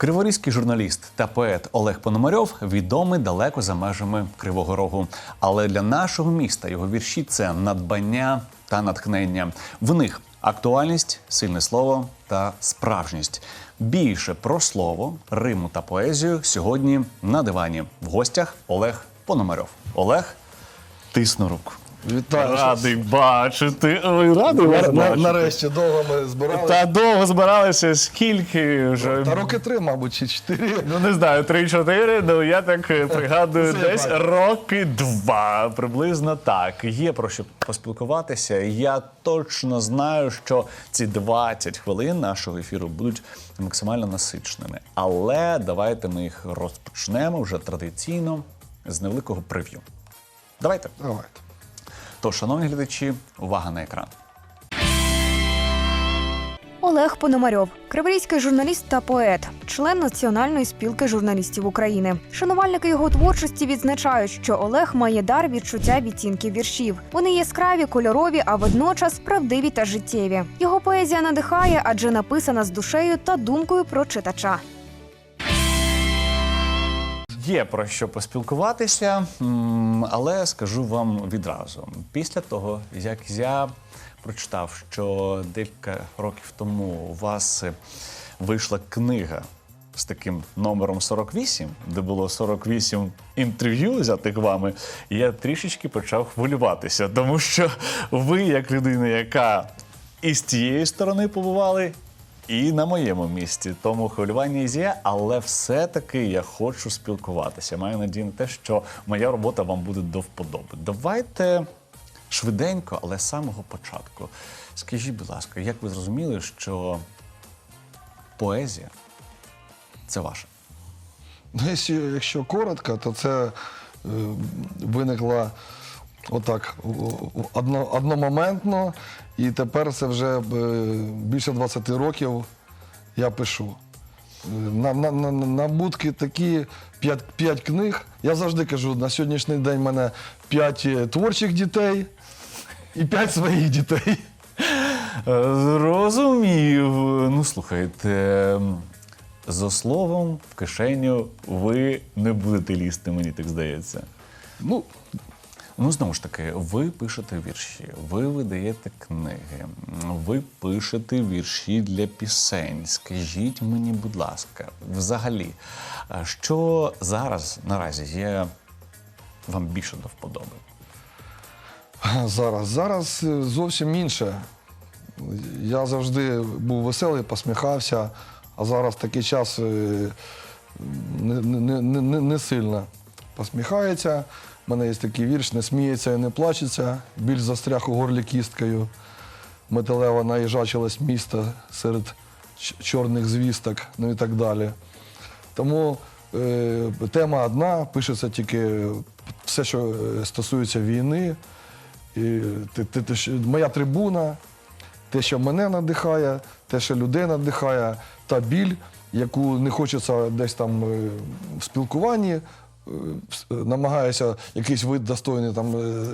Криворізький журналіст та поет Олег Пономарьов відомий далеко за межами Кривого Рогу. Але для нашого міста його вірші це надбання та натхнення. В них актуальність, сильне слово та справжність. Більше про слово, риму та поезію сьогодні на дивані. В гостях Олег Пономарьов. Олег, тисну руку. Вітаю. Радий бачити. Ой, радий вас На- на- бачити. Нарешті довго ми збирали. Та довго збиралися, скільки вже. Та роки три, мабуть, чи чотири. Ну не знаю, 3-4, ну я так е, пригадую, Це я десь бачу. роки два, приблизно так. Є про що поспілкуватися. Я точно знаю, що ці 20 хвилин нашого ефіру будуть максимально насиченими. Але давайте ми їх розпочнемо вже традиційно з невеликого прев'ю. Давайте. Давайте. То, шановні глядачі, увага на екран. Олег Пономарьов, криворізький журналіст та поет, член Національної спілки журналістів України. Шанувальники його творчості відзначають, що Олег має дар відчуття відтінків віршів. Вони яскраві, кольорові, а водночас правдиві та життєві. Його поезія надихає, адже написана з душею та думкою про читача. Є про що поспілкуватися, але скажу вам відразу: після того, як я прочитав, що декілька років тому у вас вийшла книга з таким номером 48, де було 48 інтерв'ю взятих вами, я трішечки почав хвилюватися, тому що ви, як людина, яка і з тієї сторони побували, і на моєму місці. Тому хвилювання є, але все-таки я хочу спілкуватися. Маю надію на те, що моя робота вам буде до вподоби. Давайте швиденько, але з самого початку. Скажіть, будь ласка, як ви зрозуміли, що поезія це ваше? Ну, якщо, коротко, то це е, виникло отак одно, одномоментно, і тепер це вже е, більше 20 років я пишу. Е, На, на, на, на набутки такі 5, 5 книг. Я завжди кажу, на сьогоднішній день в мене 5 творчих дітей і 5 своїх дітей. Е, Зрозумів. Ну, слухайте, за словом в кишеню ви не будете лізти, мені так здається. Ну, Ну, знову ж таки, ви пишете вірші, ви видаєте книги, ви пишете вірші для пісень. Скажіть мені, будь ласка, взагалі, що зараз наразі є вам більше до вподоби? Зараз. Зараз е, зовсім інше. Я завжди був веселий, посміхався, а зараз такий час е, не, не, не, не, не сильно посміхається. У мене є такий вірш, не сміється і не плачеться, біль застряг у горлі кісткою. Металева наїжачилась місто серед чорних звісток, ну і так далі. Тому е, тема одна, пишеться тільки все, що е, стосується війни. І те, те, те, моя трибуна, те, що мене надихає, те, що людей надихає, та біль, яку не хочеться десь там е, в спілкуванні, намагаюся якийсь вид достойний там е,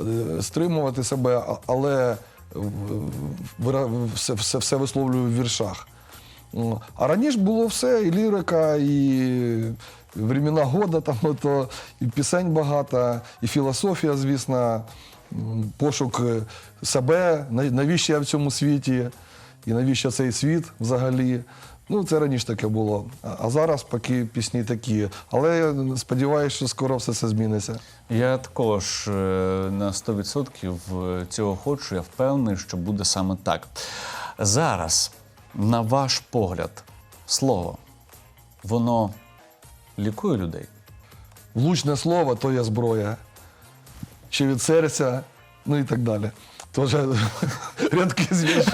е, стримувати себе, але все, все, все висловлюю в віршах. Ну, А раніше було все, і лірика, і времена года, там ото, і пісень багато, і філософія, звісно, пошук е, себе, навіщо я в цьому світі, і навіщо цей світ взагалі. Ну, це раніше таке було. А- зараз поки пісні такі. Але я сподіваюся, що скоро все це зміниться. Я також е, на 100% цього хочу. Я впевнений, що буде саме так. Зараз, на ваш погляд, слово, воно лікує людей. Влучне слово то є зброя. Чи від серця, ну і так далі. Тож рядки з.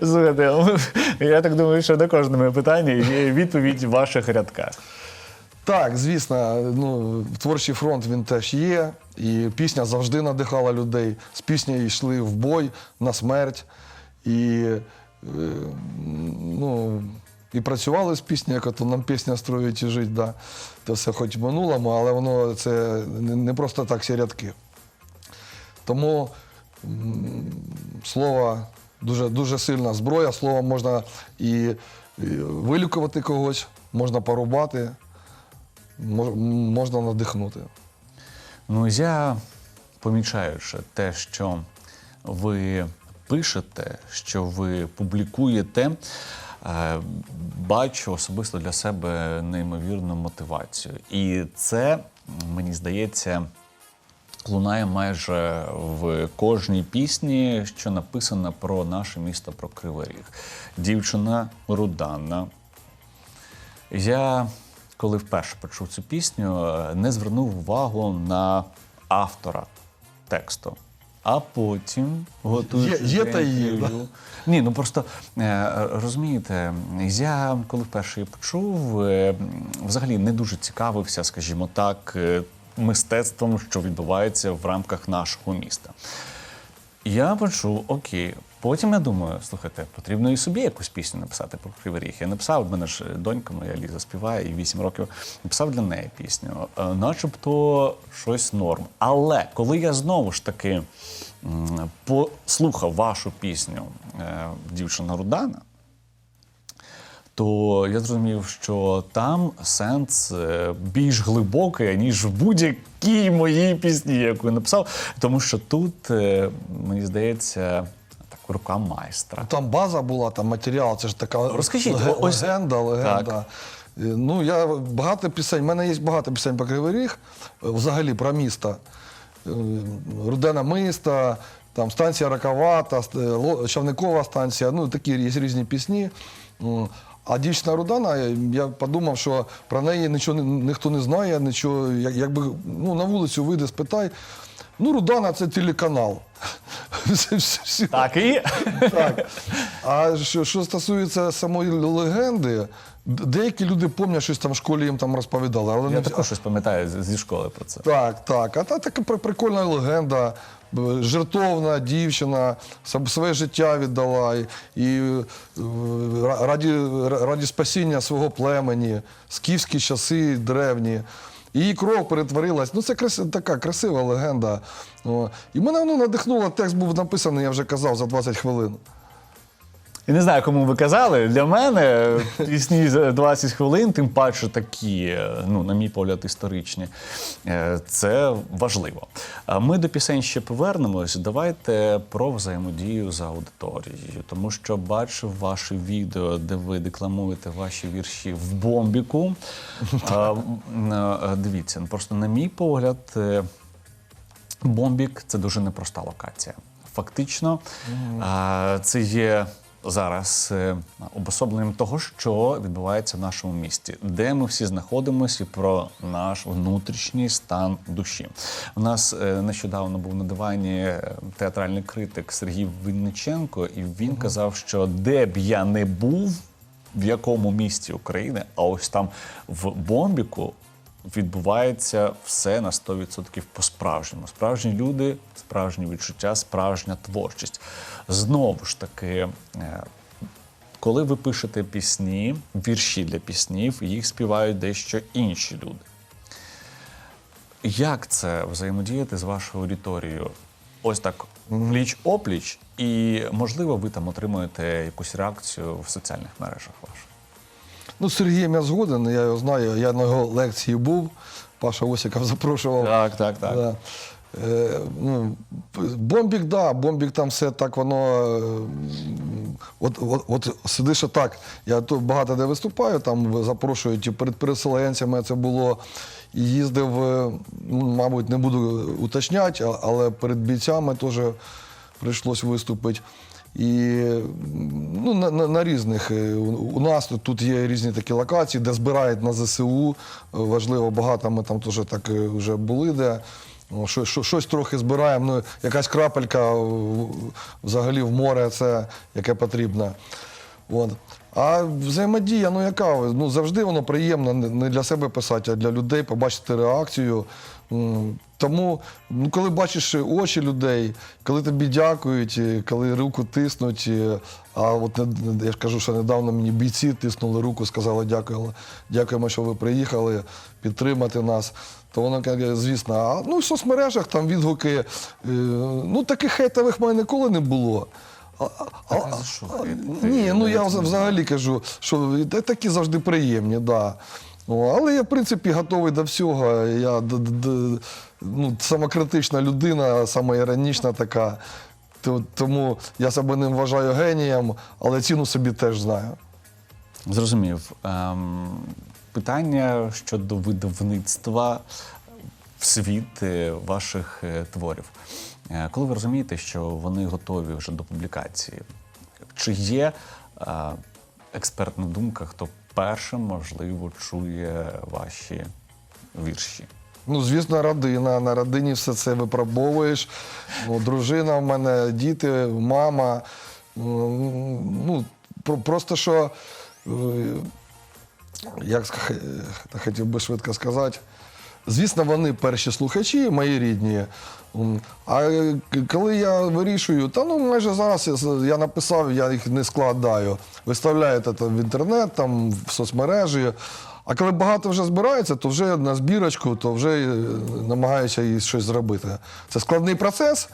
Слухайте, я так думаю, що на кожне моє питання є відповідь в ваших рядках. Так, звісно, ну, творчий фронт він теж є. І пісня завжди надихала людей. З пісні йшли в бой на смерть. І, е, ну, і працювали з піснею, як ото нам пісня строїть і жить. Да. Це все хоч минулому, але воно це не просто так всі рядки. Тому слово дуже, дуже сильна зброя, слово можна і і вилікувати когось, можна порубати, мож- можна надихнути. Ну, я помічаючи те, що ви пишете, що ви публікуєте, е, бачу особисто для себе неймовірну мотивацію. І це, мені здається, лунає майже в кожній пісні, що написано про наше місто, про Кривий Ріг. Дівчина Рудана, я, коли вперше почув цю пісню, не звернув увагу на автора тексту. А потім готуючись Є- є та є, Ні, ну просто е, розумієте, я коли вперше її почув, е, взагалі не дуже цікавився, скажімо так, е, мистецтвом, що відбувається в рамках нашого міста. Я почув, окей. Потім я думаю, слухайте, потрібно і собі якусь пісню написати про Кривий. Я написав, в мене ж донька моя Ліза співає, і 8 років написав для неї пісню. Е, Начебто щось норм. Але коли я знову ж таки послухав вашу пісню е, Дівчина Рудана, то я зрозумів, що там сенс е, більш глибокий, ніж в будь-якій моїй пісні, яку я написав. Тому що тут, е, мені здається, так рука майстра. Там база була, там матеріал, це ж така Розкажіть, леге- ось- легенда, легенда. Так. Е, Ну, я багато пісень, в мене є багато пісень про Кривий Ріг, взагалі про місто. Е, Рудена міста, там станція Раковата, Чавникова станція, ну такі є різні пісні. А дівчина Рудана, я подумав, що про неї нічого ні- ніхто не знає, нічого, як- якби ну, на вулицю вийде, спитай. Ну, Рудана це телеканал. Так і так. А що, що стосується самої легенди, деякі люди пам'ятають, щось там в школі їм там розповідали. Але Я не також щось пам'ятаю зі школи про це. так, так. А та така прикольна легенда. Жертовна дівчина своє життя віддала і, і е, раді, раді спасіння свого племені, скіфські часи древні. Її кров перетворилась. Ну, це крас, така красива легенда. О. І мене воно надихнуло. Текст був написаний, я вже казав, за 20 хвилин. І не знаю, кому ви казали. Для мене пісні за 20 хвилин, тим паче такі, ну, на мій погляд, історичні. Е, Це важливо. А Ми до пісень ще повернемось. Давайте про взаємодію з аудиторією, тому що бачив ваше відео, де ви декламуєте ваші вірші в бомбіку. А, е, Дивіться, просто на мій погляд. е, Бомбік це дуже непроста локація. Фактично, це є зараз е, обособленням того, що відбувається в нашому місті, де ми всі знаходимося і про наш внутрішній стан душі. У нас е, нещодавно був на дивані е, театральний критик Сергій Винниченко, і він казав, що де б я не був, в якому місті України, а ось там в Бомбіку відбувається все на 100% по-справжньому. Справжні люди, справжні відчуття, справжня творчість. Знову ж таки, е, коли ви пишете пісні, вірші для піснів, їх співають дещо інші люди. Як це взаємодіяти з вашою аудиторією? Ось так пліч опліч, і можливо, ви там отримуєте якусь реакцію в соціальних мережах ваших. Ну, Сергієм я згоден, я його знаю, я на його лекції був, Паша Осіков запрошував. Так, так, так. Да. Е, ну, бомбік, да, бомбік там все так воно. е, От, от, от сидиш отак. Я тут багато де виступаю, там запрошують перед переселенцями це було. І їздив, е, ну, мабуть, не буду уточняти, але перед бійцями теж прийшлось виступити. І ну, на, на, на різних. е, У, нас тут, тут є різні такі локації, де збирають на ЗСУ. е, Важливо, багато ми там теж так е, вже були, де що, що, щось трохи збираємо. Ну, якась крапелька взагалі в море, це яке потрібно. От. А взаємодія, ну яка? Ну, завжди воно приємно не для себе писати, а для людей побачити реакцію. Тому, ну, коли бачиш очі людей, коли тобі дякують, коли руку тиснуть, а от я ж кажу, що недавно мені бійці тиснули руку, сказали дякуємо, дякуємо, що ви приїхали підтримати нас. То воно, як, звісно, а ну в соцмережах там відгуки. е, Ну, таких хейтових в мене ніколи не було. А, а, а а, ні, ну я взагалі кажу, що такі завжди приємні, да. О, але я, в принципі, готовий до всього. Я ну, самокритична людина, самоіронічна така. Тому я себе не вважаю генієм, але ціну собі теж знаю. Зрозумів. Ем, питання щодо видавництва в світ е, ваших е, творів. Е, Коли ви розумієте, що вони готові вже до публікації, чи є е, експертна думка, хто першим, можливо, чує ваші вірші? Ну, звісно, родина. На родині все це випробовуєш. Ну, дружина в мене, діти, мама. Ну, просто що, е, як хотів би швидко сказати, звісно, вони перші слухачі, мої рідні. А е, коли я вирішую, та ну майже зараз я, написав, я їх не складаю. Виставляю це в інтернет, там, в соцмережі. А коли багато вже збирається, то вже на збірочку, то вже е, намагаюся їй щось зробити. Це складний процес,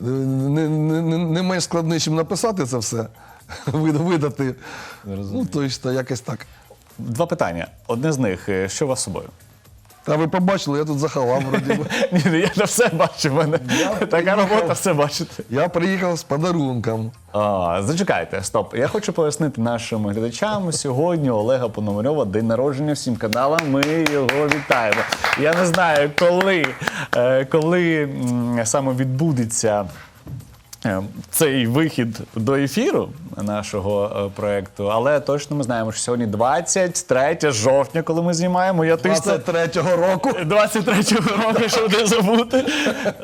е, не, не, не, не менш складний, ніж написати це все, видати. Ну, тобто, якось так. Два питання. Одне з них: що у вас з собою? Та ви побачили, я тут захалав вроді. би. Ні, ну, я ж все бачу. в мене така робота, все бачите. Я приїхав з подарунком. А, зачекайте, стоп. Я хочу пояснити нашим глядачам. Сьогодні Олега Пономарьова день народження всім каналам. Ми його вітаємо. Я не знаю, коли, е, коли м, саме відбудеться. Е, Цей вихід до ефіру нашого е, проекту, але точно ми знаємо, що сьогодні 23 жовтня, коли ми знімаємо. Я тисну 23-го року. 23-го року, щоб не забути.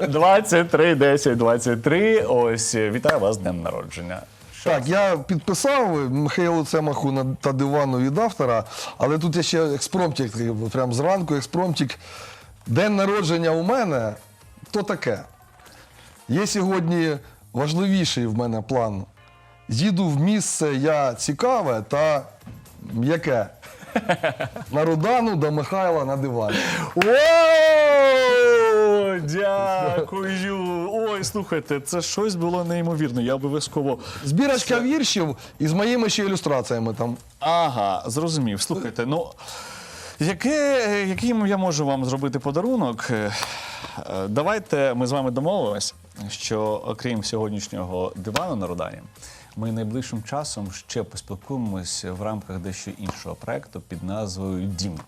23, 10, 23. Ось вітаю вас з днем народження. Так, я підписав Михайлу Цемаху на та дивану від автора, але тут є ще експромтик, такий, прям зранку експромтик. День народження у мене то таке. Є сьогодні важливіший в мене план. Їду в місце я цікаве та м'яке. На Рудану до Михайла на дивані. О, дякую. Ой, слухайте, це щось було неймовірне. Я обов'язково. Збірочка віршів із моїми ще ілюстраціями там. Ага, зрозумів. Слухайте, ну. Яке, який я можу вам зробити подарунок? Е, Давайте ми з вами домовимось, що окрім сьогоднішнього дивану на Рудані, ми найближчим часом ще поспілкуємось в рамках дещо іншого проекту під назвою Дім.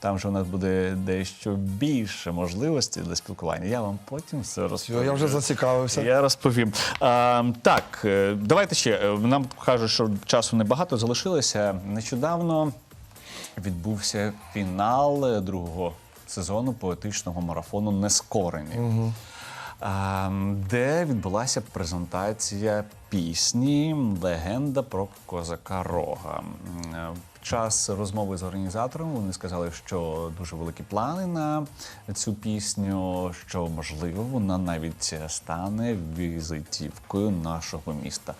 Там же у нас буде дещо більше можливостей для спілкування. Я вам потім все розповім. Я вже зацікавився. Я розповім. А, так, е, давайте ще. е, Нам кажуть, що часу небагато залишилося. Нещодавно відбувся фінал другого сезону поетичного марафону Нескорені. А, де відбулася презентація пісні Легенда про козака Рога. Е, Під час розмови з організатором вони сказали, що дуже великі плани на цю пісню, що можливо вона навіть стане візитівкою нашого міста.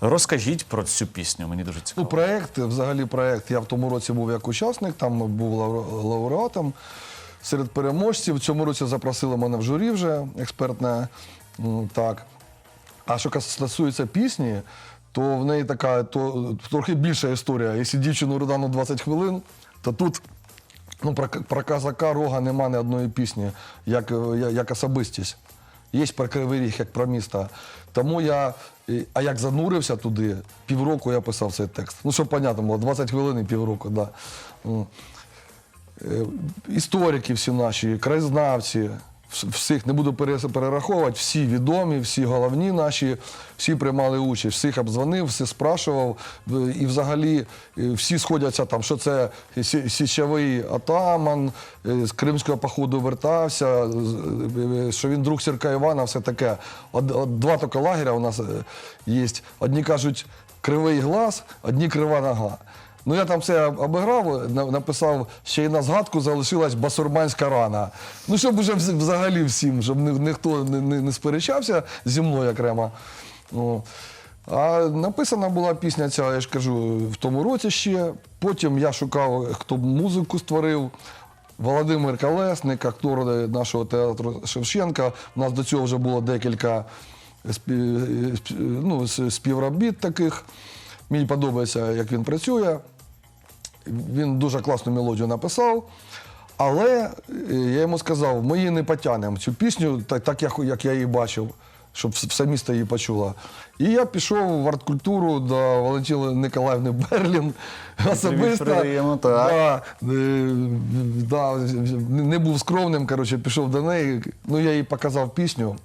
Розкажіть про цю пісню, мені дуже Ну, проект, взагалі проект. Я в тому році був як учасник, там був лауре- лауреатом серед переможців. Цьому році запросили мене в журі вже експертне. Так. А що стосується пісні, то в неї така то, трохи більша історія. Якщо дівчину Рудану 20 хвилин, то тут ну, про, про казака рога нема ні одної пісні, як, е, як особистість. Є про Кривий Ріг, як про місто. Тому я, а як занурився туди, півроку я писав цей текст. Ну, щоб понятно було, 20 хвилин і півроку, так. Да. Е, Історики всі наші, краєзнавці, всіх не буду перераховувати, всі відомі, всі головні наші, всі приймали участь, всіх обдзвонив, всіх спрашував. І взагалі е, всі сходяться там, що це січовий атаман, е, з Кримського походу вертався, що він друг Сірка Івана, все таке. Два тільки лагеря у нас є. Одні кажуть кривий глаз, одні крива нога. Ну я там все обіграв, на- написав, ще й на згадку залишилась басурманська рана. Ну, щоб вже вз- взагалі всім, щоб ні- ніхто не, не, не сперечався зі мною окремо. Ну, а написана була пісня ця, я ж кажу, в тому році ще. Потім я шукав, хто б музику створив. Володимир Колесник, актор нашого театру Шевченка. У нас до цього вже було декілька спі- спі- ну, співробіт таких. Мені подобається, як він працює. Він дуже класну мелодію написав. Але е, я йому сказав, ми її не потягнемо цю пісню, так, так як, я її бачив, щоб все місто її почуло. І я пішов в арткультуру до Валентини Николаївни Берлін особисто. приємно, так. Да, е, да, не був скромним, коротше, пішов до неї. Ну, я їй показав пісню.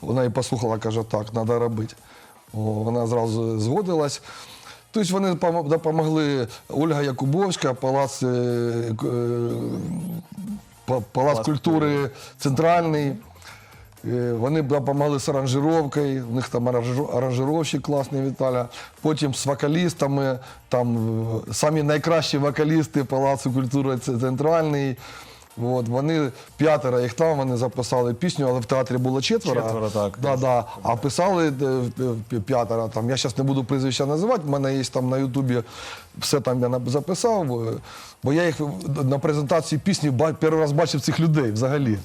Вона її послухала, каже, так, треба робити. Вона зразу згодилась. Тобто вони допомогли Ольга Якубовська, Палац, е, е, Палац культури Центральний. Е, Вони допомогли з аранжировкою, у них там аранжировщик класний Віталя. Потім з вокалістами, там самі найкращі вокалісти Палацу культури Центральний. От, вони п'ятеро їх там, вони записали пісню, але в театрі було четверо. Четверо, так. Да, да. А писали е, п'ятеро. Там, я зараз не буду прізвища називати, в мене є там на Ютубі все там я на- записав. е, Бо я їх на презентації пісні ба- перший раз бачив цих людей взагалі.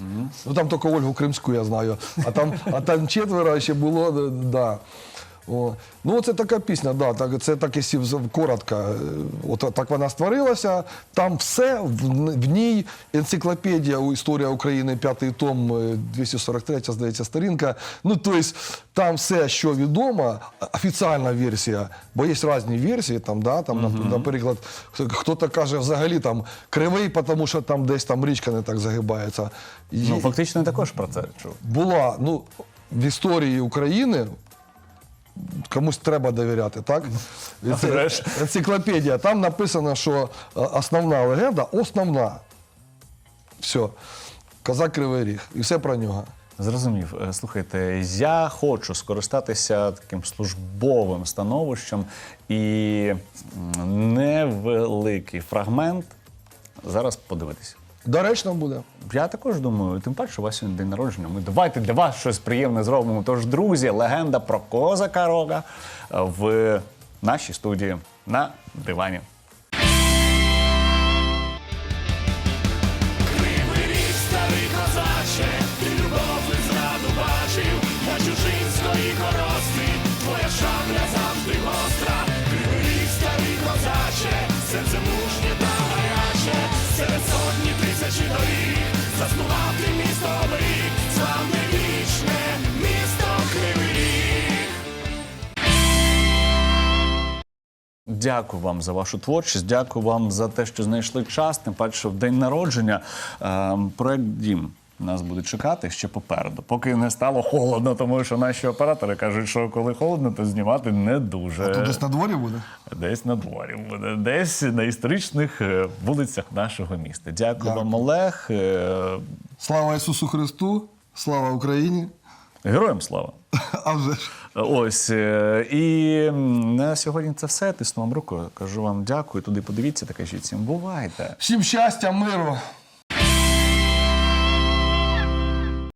Ну там тільки Ольгу Кримську я знаю. А там, а там четверо ще було. е, Да. О. Ну, це така пісня, да, так, це так якщо вз- коротко. е, От так вона створилася. Там все в, в ній енциклопедія у історія України, п'ятий том, е, 243, здається, сторінка. Ну, тобто, там все, що відомо, офіціальна версія, бо є різні версії, там, да, там, нап- наприклад, хто-то каже взагалі там кривий, тому що там десь там річка не так загибається. Ну, фактично, також про це чув. була ну, в історії України. Комусь треба довіряти, так? Це енциклопедія. Там написано, що е, основна легенда основна. Все. Козак Кривий Ріг. І все про нього. Зрозумів. Е, Слухайте, я хочу скористатися таким службовим становищем і невеликий фрагмент зараз подивитися. Доречно буде. Я також думаю, тим паче, у вас сьогодні день народження. Ми давайте для вас щось приємне зробимо. Тож, друзі, легенда про козака рога в нашій студії на дивані. Дякую вам за вашу творчість. Дякую вам за те, що знайшли час. Тим паче, що в день народження е, проект Дім нас буде чекати ще попереду, поки не стало холодно, тому що наші оператори кажуть, що коли холодно, то знімати не дуже. То десь на дворі буде? Десь на дворі буде, десь на історичних е, вулицях нашого міста. Дякую, Дякую. вам, Олег. Е, Слава Ісусу Христу, слава Україні. Героям слава! А вже ж. Ось е, і на сьогодні це все. Тисну вам руку. Кажу вам дякую. Туди подивіться та кажіть всім бувайте. Всім щастя, миру.